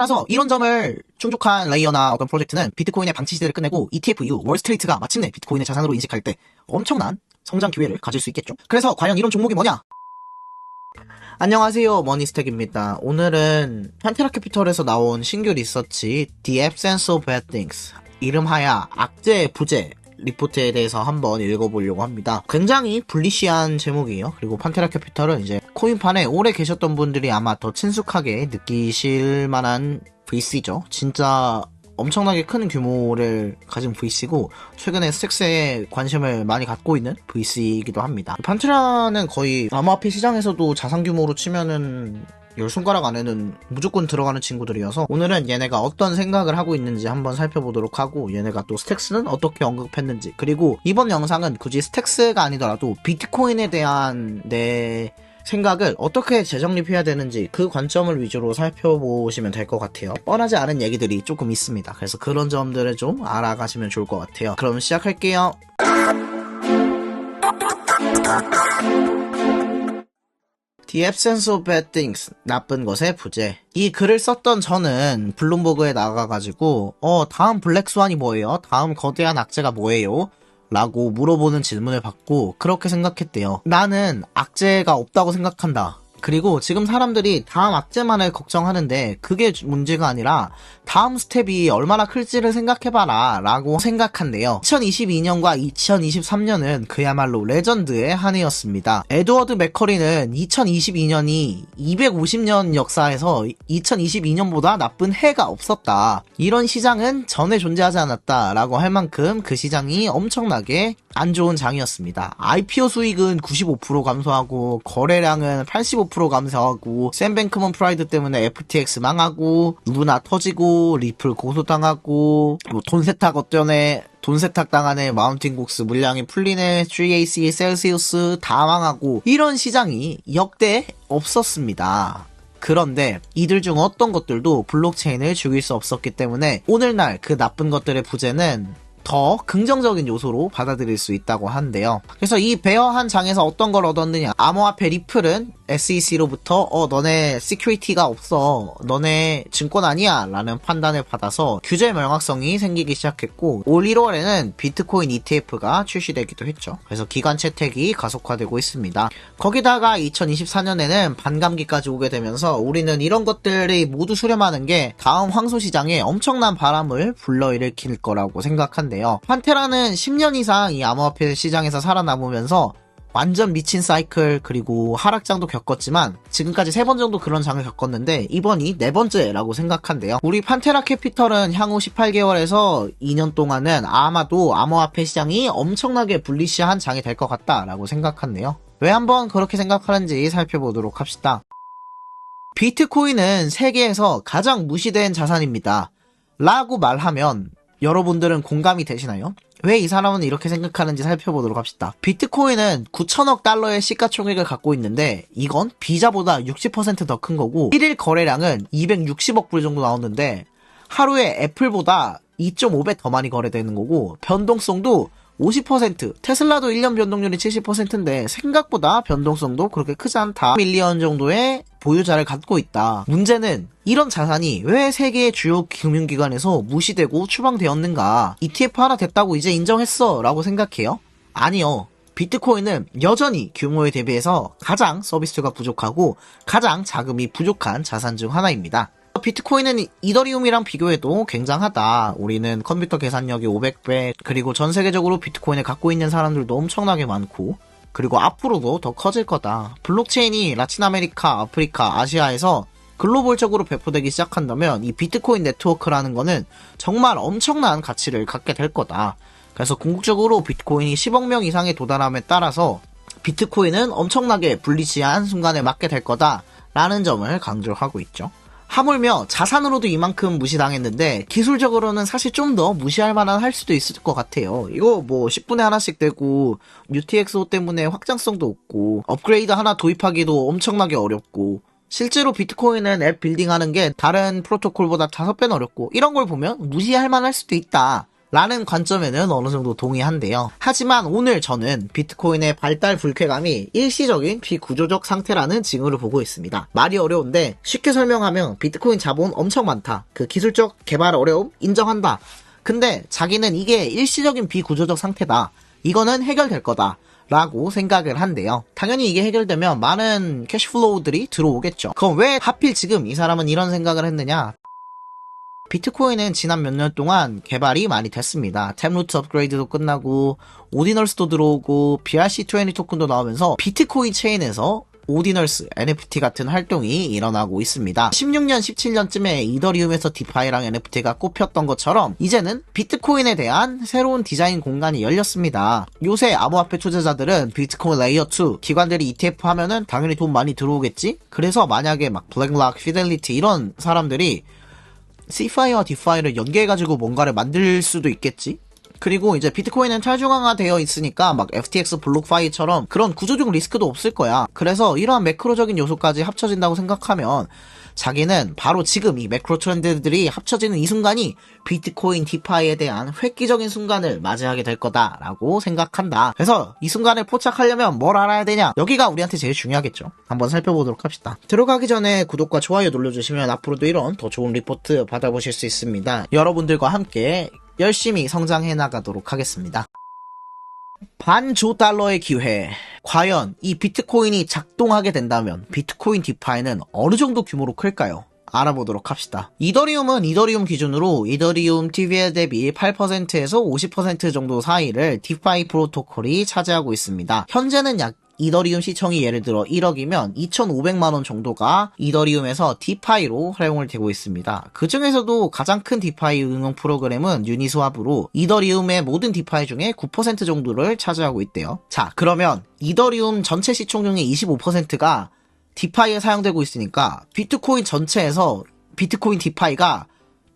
따라서 이런 점을 충족한 레이어나 어떤 프로젝트는 비트코인의 방치 시대를 끝내고 ETF 이후 월스트리트가 마침내 비트코인의 자산으로 인식할 때 엄청난 성장 기회를 가질 수 있겠죠. 그래서 과연 이런 종목이 뭐냐? 안녕하세요. 머니스택입니다. 오늘은 판테라 캐피털에서 나온 신규 리서치 The Absence of Bad Things 이름하여 악재 부재 리포트에 대해서 한번 읽어보려고 합니다. 굉장히 불리시한 제목이에요. 그리고 판테라 캐피털은 이제 코인판에 오래 계셨던 분들이 아마 더 친숙하게 느끼실 만한 VC죠. 진짜 엄청나게 큰 규모를 가진 VC고 최근에 스택스에 관심을 많이 갖고 있는 VC이기도 합니다. 판테라는 거의 암호화폐 시장에서도 자산 규모로 치면은 열 손가락 안에는 무조건 들어가는 친구들이어서 오늘은 얘네가 어떤 생각을 하고 있는지 한번 살펴보도록 하고 얘네가 또 스택스는 어떻게 언급했는지 그리고 이번 영상은 굳이 스택스가 아니더라도 비트코인에 대한 내 생각을 어떻게 재정립해야 되는지 그 관점을 위주로 살펴보시면 될 것 같아요. 뻔하지 않은 얘기들이 조금 있습니다. 그래서 그런 점들을 좀 알아가시면 좋을 것 같아요. 그럼 시작할게요. The absence of bad things. 나쁜 것의 부재. 이 글을 썼던 저는 블룸버그에 나가가지고, 어, 다음 블랙스완이 뭐예요? 다음 거대한 악재가 뭐예요? 라고 물어보는 질문을 받고, 그렇게 생각했대요. 나는 악재가 없다고 생각한다. 그리고 지금 사람들이 다음 악재만을 걱정하는데 그게 문제가 아니라 다음 스텝이 얼마나 클지를 생각해봐라 라고 생각한대요. 2022년과 2023년은 그야말로 레전드의 한 해였습니다. 에드워드 맥커리는 2022년이 250년 역사에서 2022년보다 나쁜 해가 없었다. 이런 시장은 전에 존재하지 않았다 라고 할 만큼 그 시장이 엄청나게 안 좋은 장이었습니다. IPO 수익은 95% 감소하고 거래량은 85% 감소하고 샘뱅크먼 프라이드 때문에 FTX 망하고 루나 터지고 리플 고소당하고 뭐돈 세탁 어쩌네 돈 세탁 당하네 마운틴국스 물량이 풀리네 3AC 셀시우스 다 망하고 이런 시장이 역대 없었습니다. 그런데 이들 중 어떤 것들도 블록체인을 죽일 수 없었기 때문에 오늘날 그 나쁜 것들의 부재는 더 긍정적인 요소로 받아들일 수 있다고 하는데요. 그래서 이 베어 한 장에서 어떤 걸 얻었느냐. 암호화폐 리플은 SEC로부터 어 너네 시큐리티가 없어. 너네 증권 아니야. 라는 판단을 받아서 규제 명확성이 생기기 시작했고 올 1월에는 비트코인 ETF가 출시되기도 했죠. 그래서 기관 채택이 가속화되고 있습니다. 거기다가 2024년에는 반감기까지 오게 되면서 우리는 이런 것들이 모두 수렴하는 게 다음 황소 시장에 엄청난 바람을 불러일으킬 거라고 생각한 데요. 판테라는 10년 이상 이 암호화폐 시장에서 살아남으면서 완전 미친 사이클 그리고 하락장도 겪었지만 지금까지 세 번 정도 그런 장을 겪었는데 이번이 네 번째라고 생각한대요. 우리 판테라 캐피털은 향후 18개월에서 2년 동안은 아마도 암호화폐 시장이 엄청나게 불리시한 장이 될 것 같다라고 생각한대요. 왜 한번 그렇게 생각하는지 살펴보도록 합시다. 비트코인은 세계에서 가장 무시된 자산입니다. 라고 말하면 여러분들은 공감이 되시나요? 왜 이 사람은 이렇게 생각하는지 살펴보도록 합시다. 비트코인은 9천억 달러의 시가총액을 갖고 있는데 이건 비자보다 60%더 큰 거고 1일 거래량은 260억 불 정도 나오는데 하루에 애플보다 2.5배 더 많이 거래되는 거고 변동성도 50% 테슬라도 1년 변동률이 70%인데 생각보다 변동성도 그렇게 크지 않다. 밀리언 정도의 보유자를 갖고 있다. 문제는 이런 자산이 왜 세계의 주요 금융기관에서 무시되고 추방되었는가? ETF 하나 됐다고 이제 인정했어 라고 생각해요? 아니요. 비트코인은 여전히 규모에 대비해서 가장 서비스가 부족하고 가장 자금이 부족한 자산 중 하나입니다. 비트코인은 이더리움이랑 비교해도 굉장하다. 우리는 컴퓨터 계산력이 500배, 그리고 전 세계적으로 비트코인을 갖고 있는 사람들도 엄청나게 많고, 그리고 앞으로도 더 커질 거다. 블록체인이 라틴 아메리카, 아프리카, 아시아에서 글로벌적으로 배포되기 시작한다면 이 비트코인 네트워크라는 거는 정말 엄청난 가치를 갖게 될 거다. 그래서 궁극적으로 비트코인이 10억 명 이상에 도달함에 따라서 비트코인은 엄청나게 불리시한 순간에 맞게 될 거다. 라는 점을 강조하고 있죠. 하물며 자산으로도 이만큼 무시당했는데 기술적으로는 사실 좀 더 무시할 만한 할 수도 있을 것 같아요. 이거 뭐 10분에 하나씩 되고 UTXO 때문에 확장성도 없고 업그레이드 하나 도입하기도 엄청나게 어렵고 실제로 비트코인은 앱 빌딩하는 게 다른 프로토콜보다 5배는 어렵고 이런 걸 보면 무시할 만할 수도 있다. 라는 관점에는 어느 정도 동의한데요. 하지만 오늘 저는 비트코인의 발달 불쾌감이 일시적인 비구조적 상태라는 징후를 보고 있습니다. 말이 어려운데 쉽게 설명하면 비트코인 자본 엄청 많다. 그 기술적 개발 어려움 인정한다. 근데 자기는 이게 일시적인 비구조적 상태다. 이거는 해결될 거다. 라고 생각을 한대요. 당연히 이게 해결되면 많은 캐시플로우들이 들어오겠죠. 그럼 왜 하필 지금 이 사람은 이런 생각을 했느냐? 비트코인은 지난 몇 년 동안 개발이 많이 됐습니다. 템루트 업그레이드도 끝나고 오디널스도 들어오고 BRC20 토큰도 나오면서 비트코인 체인에서 오디널스, NFT 같은 활동이 일어나고 있습니다. 16년, 17년쯤에 이더리움에서 디파이랑 NFT가 꼽혔던 것처럼 이제는 비트코인에 대한 새로운 디자인 공간이 열렸습니다. 요새 암호화폐 투자자들은 비트코인 레이어 2 기관들이 ETF 하면은 당연히 돈 많이 들어오겠지? 그래서 만약에 막 블랙락, 피델리티 이런 사람들이 C5와 디파이를 연계해가지고 뭔가를 만들 수도 있겠지? 그리고 이제 비트코인은 탈중앙화 되어 있으니까 막 FTX 블록파이처럼 그런 구조적 리스크도 없을 거야. 그래서 이러한 매크로적인 요소까지 합쳐진다고 생각하면 자기는 바로 지금 이 매크로 트렌드들이 합쳐지는 이 순간이 비트코인 디파이에 대한 획기적인 순간을 맞이하게 될 거다라고 생각한다. 그래서 이 순간을 포착하려면 뭘 알아야 되냐? 여기가 우리한테 제일 중요하겠죠. 한번 살펴보도록 합시다. 들어가기 전에 구독과 좋아요 눌러주시면 앞으로도 이런 더 좋은 리포트 받아보실 수 있습니다. 여러분들과 함께 열심히 성장해 나가도록 하겠습니다. 반조 달러의 기회. 과연 이 비트코인이 작동하게 된다면 비트코인 디파이는 어느 정도 규모로 클까요? 알아보도록 합시다. 이더리움은 이더리움 기준으로 이더리움 TVL 대비 8%에서 50% 정도 사이를 디파이 프로토콜이 차지하고 있습니다. 현재는 약 이더리움 시청이 예를 들어 1억이면 2,500만원 정도가 이더리움에서 디파이로 활용을 되고 있습니다. 그 중에서도 가장 큰 디파이 응용 프로그램은 유니스왑으로 이더리움의 모든 디파이 중에 9% 정도를 차지하고 있대요. 자, 그러면 이더리움 전체 시총 중에 25%가 디파이에 사용되고 있으니까 비트코인 전체에서 비트코인 디파이가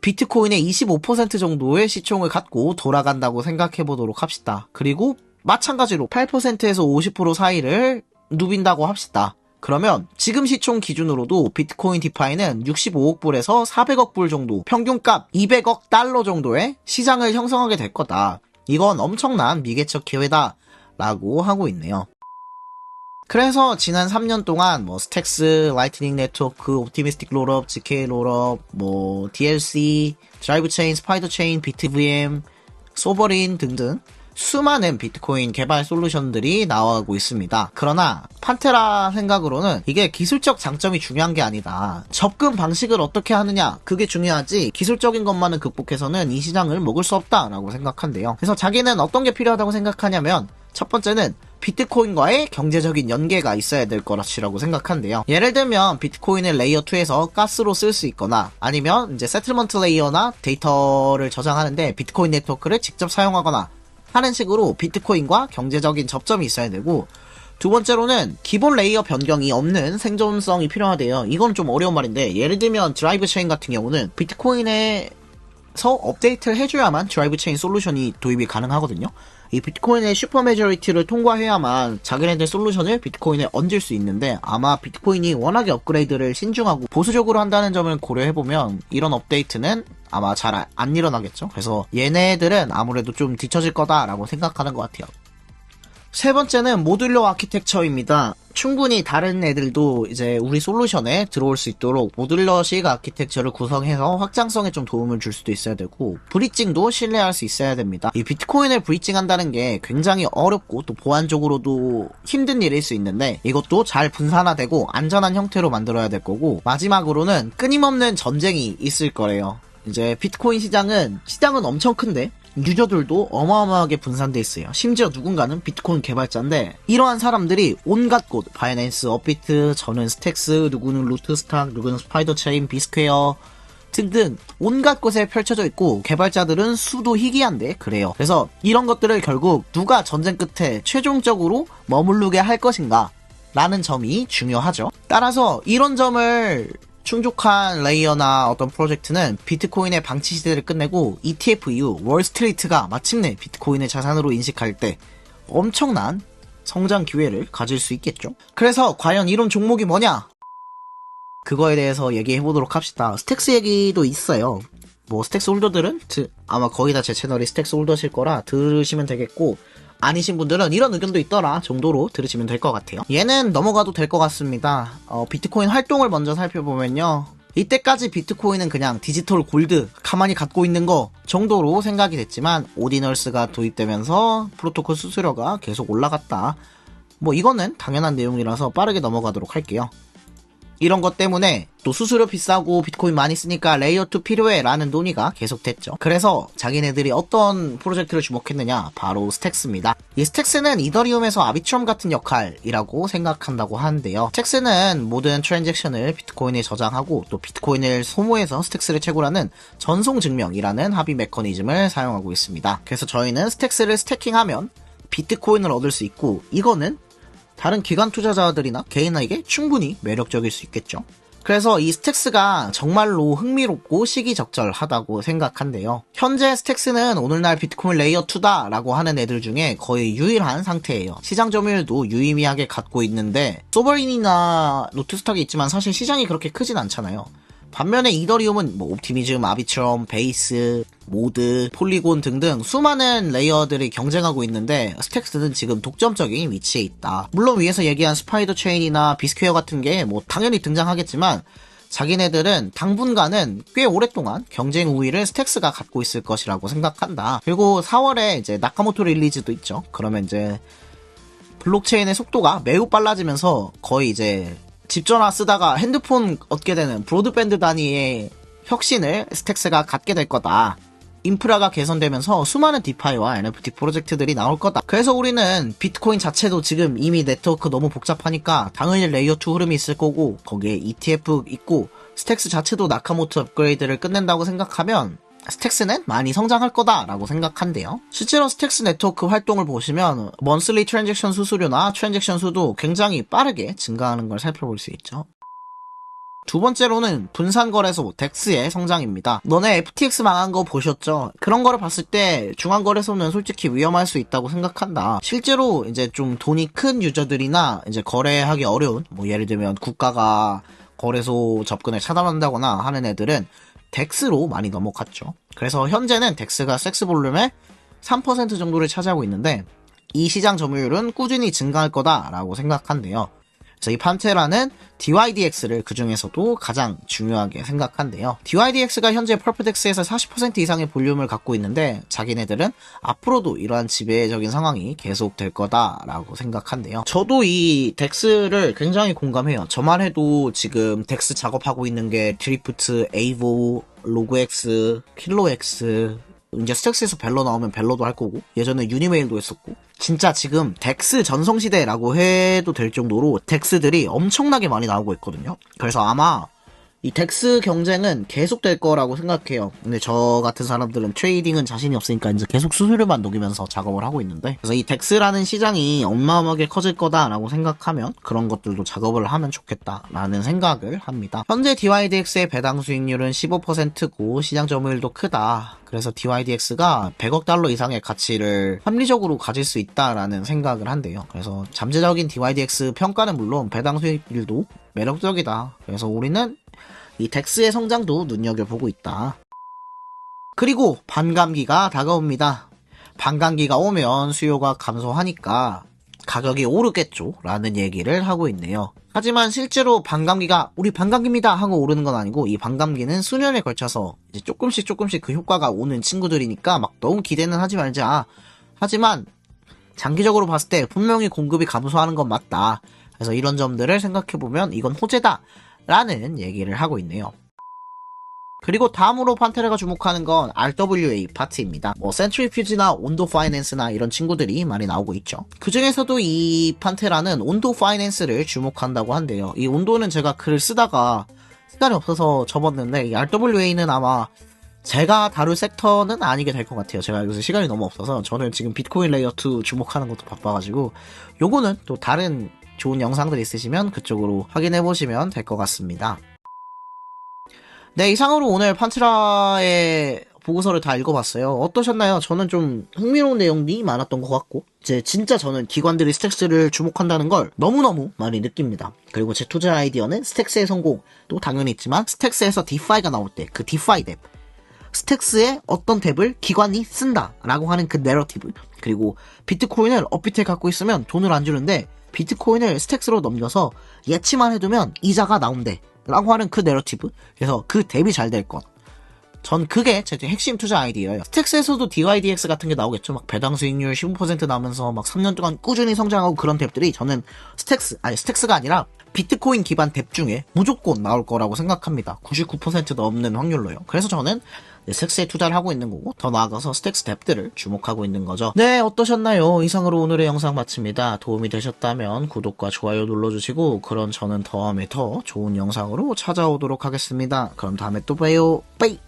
비트코인의 25% 정도의 시총을 갖고 돌아간다고 생각해 보도록 합시다. 그리고 마찬가지로 8%에서 50% 사이를 누빈다고 합시다. 그러면 지금 시총 기준으로도 비트코인 디파이는 65억 불에서 400억 불 정도, 평균값 200억 달러 정도의 시장을 형성하게 될 거다. 이건 엄청난 미개척 기회다. 라고 하고 있네요. 그래서 지난 3년 동안 뭐 스택스, 라이트닝 네트워크, 옵티미스틱 롤업, GK 롤업, 뭐 DLC, 드라이브 체인, 스파이더 체인, 비트VM, 소버린 등등 수많은 비트코인 개발 솔루션들이 나오고 있습니다. 그러나 판테라 생각으로는 이게 기술적 장점이 중요한 게 아니다. 접근 방식을 어떻게 하느냐 그게 중요하지 기술적인 것만은 극복해서는 이 시장을 먹을 수 없다라고 생각한대요. 그래서 자기는 어떤 게 필요하다고 생각하냐면 첫 번째는 비트코인과의 경제적인 연계가 있어야 될 거라고 생각한대요. 예를 들면 비트코인을 레이어 2에서 가스로 쓸 수 있거나 아니면 이제 세틀먼트 레이어나 데이터를 저장하는데 비트코인 네트워크를 직접 사용하거나 하는 식으로 비트코인과 경제적인 접점이 있어야 되고 두 번째로는 기본 레이어 변경이 없는 생존성이 필요하대요. 이건 좀 어려운 말인데 예를 들면 드라이브 체인 같은 경우는 비트코인에서 업데이트를 해줘야만 드라이브 체인 솔루션이 도입이 가능하거든요. 이 비트코인의 슈퍼 메저리티를 통과해야만 자기네들 솔루션을 비트코인에 얹을 수 있는데 아마 비트코인이 워낙에 업그레이드를 신중하고 보수적으로 한다는 점을 고려해보면 이런 업데이트는 아마 잘 안 일어나겠죠. 그래서 얘네들은 아무래도 좀 뒤처질 거다라고 생각하는 것 같아요. 세 번째는 모듈러 아키텍처입니다. 충분히 다른 애들도 이제 우리 솔루션에 들어올 수 있도록 모듈러식 아키텍처를 구성해서 확장성에 좀 도움을 줄 수도 있어야 되고 브리징도 신뢰할 수 있어야 됩니다. 이 비트코인을 브리징 한다는 게 굉장히 어렵고 또 보안적으로도 힘든 일일 수 있는데 이것도 잘 분산화되고 안전한 형태로 만들어야 될 거고 마지막으로는 끊임없는 전쟁이 있을 거래요. 이제 비트코인 시장은 시장은 엄청 큰데 유저들도 어마어마하게 분산돼 있어요. 심지어 누군가는 비트코인 개발자인데 이러한 사람들이 온갖 곳 바이낸스, 업비트, 저는 스택스, 누구는 루트스탁, 누구는 스파이더 체인, 비스퀘어 등등 온갖 곳에 펼쳐져 있고 개발자들은 수도 희귀한데 그래요. 그래서 이런 것들을 결국 누가 전쟁 끝에 최종적으로 머무르게 할 것인가 라는 점이 중요하죠. 따라서 이런 점을 충족한 레이어나 어떤 프로젝트는 비트코인의 방치 시대를 끝내고 ETF 이후 월스트리트가 마침내 비트코인의 자산으로 인식할 때 엄청난 성장 기회를 가질 수 있겠죠. 그래서 과연 이런 종목이 뭐냐? 그거에 대해서 얘기해 보도록 합시다. 스택스 얘기도 있어요. 뭐 스택스 홀더들은 드- 아마 거의 다 제 채널이 스택스 홀더실 거라 들으시면 되겠고 아니신 분들은 이런 의견도 있더라 정도로 들으시면 될 것 같아요. 얘는 넘어가도 될 것 같습니다. 어, 비트코인 활동을 먼저 살펴보면요. 이때까지 비트코인은 그냥 디지털 골드 가만히 갖고 있는 거 정도로 생각이 됐지만 오디널스가 도입되면서 프로토콜 수수료가 계속 올라갔다. 뭐 이거는 당연한 내용이라서 빠르게 넘어가도록 할게요. 이런 것 때문에 또 수수료 비싸고 비트코인 많이 쓰니까 레이어 2 필요해 라는 논의가 계속됐죠. 그래서 자기네들이 어떤 프로젝트를 주목했느냐 바로 스택스입니다. 이 스택스는 이더리움에서 아비트럼 같은 역할이라고 생각한다고 하는데요. 스택스는 모든 트랜잭션을 비트코인에 저장하고 또 비트코인을 소모해서 스택스를 채굴하는 전송 증명이라는 합의 메커니즘을 사용하고 있습니다. 그래서 저희는 스택스를 스태킹하면 비트코인을 얻을 수 있고 이거는 다른 기관 투자자들이나 개인에게 충분히 매력적일 수 있겠죠. 그래서 이 스택스가 정말로 흥미롭고 시기적절하다고 생각한데요. 현재 스택스는 오늘날 비트코인 레이어 2다라고 하는 애들 중에 거의 유일한 상태예요. 시장 점유율도 유의미하게 갖고 있는데 소버린이나 노트스탁이 있지만 사실 시장이 그렇게 크진 않잖아요. 반면에 이더리움은 뭐 옵티미즘, 아비트럼, 베이스, 모드, 폴리곤 등등 수많은 레이어들이 경쟁하고 있는데 스택스는 지금 독점적인 위치에 있다. 물론 위에서 얘기한 스파이더 체인이나 비스퀘어 같은 게 뭐 당연히 등장하겠지만 자기네들은 당분간은 꽤 오랫동안 경쟁 우위를 스택스가 갖고 있을 것이라고 생각한다. 그리고 4월에 이제 나카모토 릴리즈도 있죠. 그러면 이제 블록체인의 속도가 매우 빨라지면서 거의 이제 집 전화 쓰다가 핸드폰 얻게 되는 브로드밴드 단위의 혁신을 스택스가 갖게 될 거다. 인프라가 개선되면서 수많은 디파이와 NFT 프로젝트들이 나올 거다. 그래서 우리는 비트코인 자체도 지금 이미 네트워크 너무 복잡하니까 당연히 레이어 2 흐름이 있을 거고 거기에 ETF 있고 스택스 자체도 나카모토 업그레이드를 끝낸다고 생각하면 스택스는 많이 성장할 거다라고 생각한대요. 실제로 스택스 네트워크 활동을 보시면 먼슬리 트랜잭션 수수료나 트랜잭션 수도 굉장히 빠르게 증가하는 걸 살펴볼 수 있죠. 두 번째로는 분산거래소 덱스의 성장입니다. 너네 FTX 망한 거 보셨죠? 그런 거를 봤을 때 중앙거래소는 솔직히 위험할 수 있다고 생각한다. 실제로 이제 좀 돈이 큰 유저들이나 이제 거래하기 어려운 뭐 예를 들면 국가가 거래소 접근을 차단한다거나 하는 애들은 덱스로 많이 넘어갔죠. 그래서 현재는 덱스가 섹스 볼륨의 3% 정도를 차지하고 있는데 이 시장 점유율은 꾸준히 증가할 거다라고 생각한대요. 그래서 이 판테라는 DYDX를 그 중에서도 가장 중요하게 생각한대요. DYDX가 현재 펄프덱스에서 40% 이상의 볼륨을 갖고 있는데 자기네들은 앞으로도 이러한 지배적인 상황이 계속 될 거다라고 생각한대요. 저도 이 덱스를 굉장히 공감해요. 저만 해도 지금 덱스 작업하고 있는 게 드리프트, 에이보, 로그X, 킬로X 이제 스택스에서 벨로 나오면 벨로도 할 거고 예전에 유니메일도 했었고 진짜 지금 덱스 전성시대라고 해도 될 정도로 덱스들이 엄청나게 많이 나오고 있거든요. 그래서 아마 이 덱스 경쟁은 계속될 거라고 생각해요. 근데 저 같은 사람들은 트레이딩은 자신이 없으니까 이제 계속 수수료만 녹이면서 작업을 하고 있는데 그래서 이 덱스라는 시장이 어마어마하게 커질 거다라고 생각하면 그런 것들도 작업을 하면 좋겠다라는 생각을 합니다. 현재 DYDX의 배당 수익률은 15%고 시장 점유율도 크다. 그래서 DYDX가 100억 달러 이상의 가치를 합리적으로 가질 수 있다라는 생각을 한대요. 그래서 잠재적인 DYDX 평가는 물론 배당 수익률도 매력적이다. 그래서 우리는 이 덱스의 성장도 눈여겨보고 있다. 그리고 반감기가 다가옵니다. 반감기가 오면 수요가 감소하니까 가격이 오르겠죠? 라는 얘기를 하고 있네요. 하지만 실제로 반감기가 우리 반감기입니다 하고 오르는 건 아니고 이 반감기는 수년에 걸쳐서 이제 조금씩 조금씩 그 효과가 오는 친구들이니까 막 너무 기대는 하지 말자. 하지만 장기적으로 봤을 때 분명히 공급이 감소하는 건 맞다. 그래서 이런 점들을 생각해보면 이건 호재다. 라는 얘기를 하고 있네요. 그리고 다음으로 판테라가 주목하는 건 RWA 파트입니다. 뭐 센트리퓨즈나 온도 파이낸스나 이런 친구들이 많이 나오고 있죠. 그 중에서도 이 판테라는 온도 파이낸스를 주목한다고 한대요. 이 온도는 제가 글을 쓰다가 시간이 없어서 접었는데 이 RWA는 아마 제가 다룰 섹터는 아니게 될 것 같아요. 제가 요새 시간이 너무 없어서 저는 지금 비트코인 레이어 2 주목하는 것도 바빠가지고 요거는 또 다른 좋은 영상들 있으시면 그쪽으로 확인해 보시면 될 것 같습니다. 네, 이상으로 오늘 판트라의 보고서를 다 읽어봤어요. 어떠셨나요? 저는 좀 흥미로운 내용이 많았던 것 같고, 이제 진짜 저는 기관들이 스택스를 주목한다는 걸 너무너무 많이 느낍니다. 그리고 제 투자 아이디어는 스택스의 성공도 당연히 있지만, 스택스에서 디파이가 나올 때, 그 디파이 랩, 스택스의 어떤 탭을 기관이 쓴다라고 하는 그 내러티브 그리고 비트코인을 업비트에 갖고 있으면 돈을 안 주는데 비트코인을 스택스로 넘겨서 예치만 해두면 이자가 나온대 라고 하는 그 내러티브 그래서 그 탭이 잘될 것. 전 그게 제 핵심 투자 아이디어예요. 스택스에서도 DYDX 같은 게 나오겠죠. 막 배당 수익률 15% 나면서 막 3년 동안 꾸준히 성장하고 그런 탭들이 저는 스택스, 아니 스택스가 아니라 비트코인 기반 탭 중에 무조건 나올 거라고 생각합니다. 99% 넘는 확률로요. 그래서 저는 스택스에 투자를 하고 있는 거고 더 나아가서 스택스 탭들을 주목하고 있는 거죠. 네, 어떠셨나요? 이상으로 오늘의 영상 마칩니다. 도움이 되셨다면 구독과 좋아요 눌러주시고 그런 저는 다음에 더 좋은 영상으로 찾아오도록 하겠습니다. 그럼 다음에 또 봐요. 빠이!